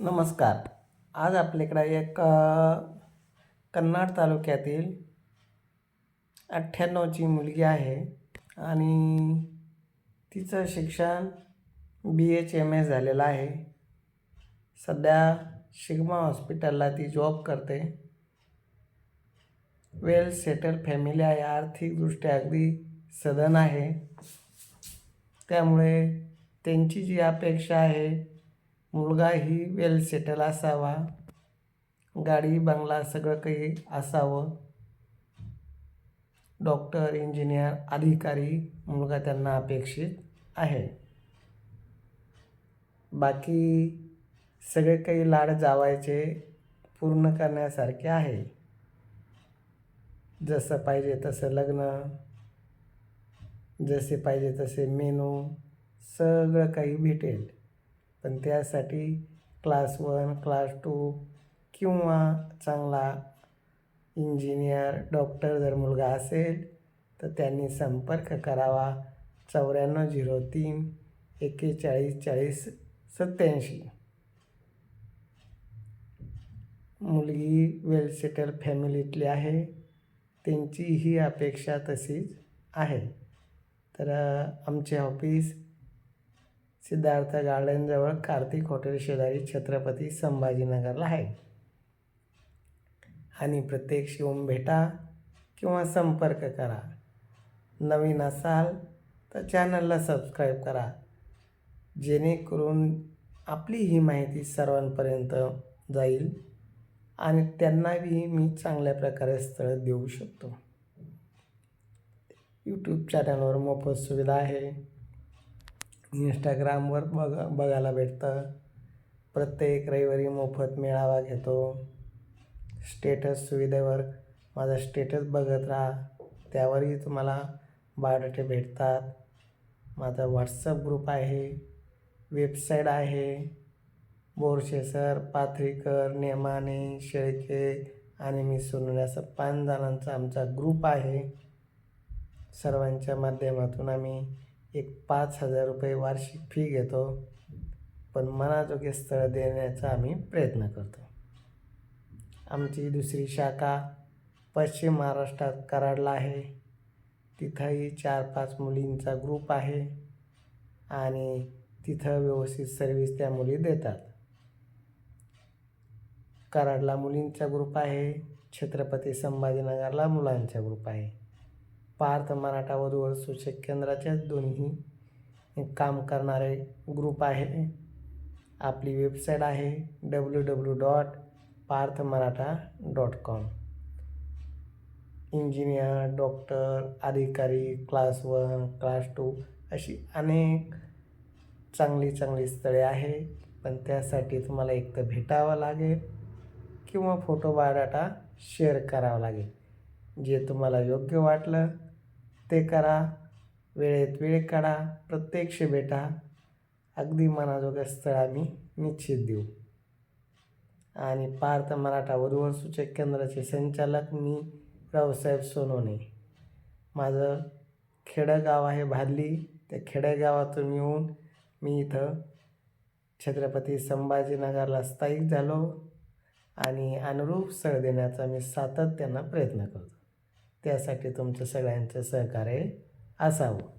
नमस्कार. आज आपल्याकडं एक कन्नाड कन्नड तालुक्यातील अठ्ठ्याण्णवची मुलगी आहे आणि तिचं शिक्षण बी एच एम एस झालेलं आहे. सध्या शिग्मा हॉस्पिटलला ती जॉब करते. वेल सेटल फॅमिली आहे आर्थिकदृष्ट्या अगदी सदन आहे. त्यामुळे त्यांची जी अपेक्षा आहे मुलगा ही वेल सेटल असावा गाडी बंगला सगळं काही असावं. डॉक्टर इंजिनियर अधिकारी मुलगा त्यांना अपेक्षित आहे. बाकी सगळे काही लाड जावायचे पूर्ण करण्यासारखे आहे. जसं पाहिजे तसं लग्न जसे पाहिजे तसे मेनू सगळं काही भेटेल. पण त्यासाठी क्लास वन क्लास टू किंवा चांगला इंजिनियर डॉक्टर जर मुलगा असेल तर त्यांनी संपर्क करावा. चौऱ्याण्णव झिरो तीन एक्केचाळीस चाळीस सत्याऐंशी मुलगी वेल सेटल फॅमिलीतली आहे. त्यांची ही अपेक्षा तशीच आहे. तर आमचे ऑफिस सिद्धार्थ गार्डनजवळ कार्तिक हॉटेल शेजारी छत्रपती संभाजीनगरला आहे. आणि प्रत्येक येऊन भेटा किंवा संपर्क करा. नवीन असाल तर चॅनलला सबस्क्राईब करा. जेणेकरून आपली ही माहिती सर्वांपर्यंत जाईल आणि त्यांनाही मी चांगल्या प्रकारे स्थळ देऊ शकतो. यूट्यूब चॅनलवर मोफत सुविधा आहे. इंस्टाग्रामवर बघ बघायला भेटतं. प्रत्येक रविवारी मोफत मेळावा घेतो. स्टेटस सुविधेवर माझा स्टेटस बघत राहा. त्यावरही तुम्हाला बायोडेटे भेटतात. माझा व्हॉट्सअप ग्रुप आहे. वेबसाईट आहे. बोरशेसर पाथरीकर नेमाने शेळके आणि मी सोनून असं पाच जणांचा आमचा ग्रुप आहे. सर्वांच्या माध्यमातून आम्ही एक पाच हजार रुपये वार्षिक फी घेतो. पण मनाजोगे स्थळ देण्याचा आम्ही प्रयत्न करतो. आमची दुसरी शाखा पश्चिम महाराष्ट्रात कराडला आहे. तिथंही चार पाच मुलींचा ग्रुप आहे. आणि तिथं व्यवस्थित सर्विस त्या मुली देतात. कराडला मुलींचा ग्रुप आहे. छत्रपती संभाजीनगरला मुलांचा ग्रुप आहे. पार्थ मराठा वधूवर सूचक केंद्राच्या दोन्ही काम करणारे ग्रुप आहे. आपली वेबसाईट आहे W W dot Partha Maratha dot com engineer doctor अधिकारी क्लास वन क्लास टू अशी अनेक चांगली चांगली स्थळे आहे. पण त्यासाठी तुम्हाला एक तर भेटावं लागेल किंवा फोटो बायोडाटा शेअर करावा लागेल. जे तुम्हाला योग्य वाटलं ते करा. वेळेत वेळ काढा. प्रत्यक्ष भेटा. अगदी मनाजोगं स्थळ आम्ही निश्चित देऊ. आणि पार्थ मराठा वधूवर सूचक केंद्राचे संचालक मी रावसाहेब सोनवणे. माझं खेडेगाव आहे भादली त्या खेडेगावातून येऊन मी इथं छत्रपती संभाजीनगरला स्थायिक झालो. आणि अनुरूप स्थळ देण्याचा मी सातत्यानं प्रयत्न करतो. त्यासाठी तुमचं सगळ्यांचं सहकार्य असावं.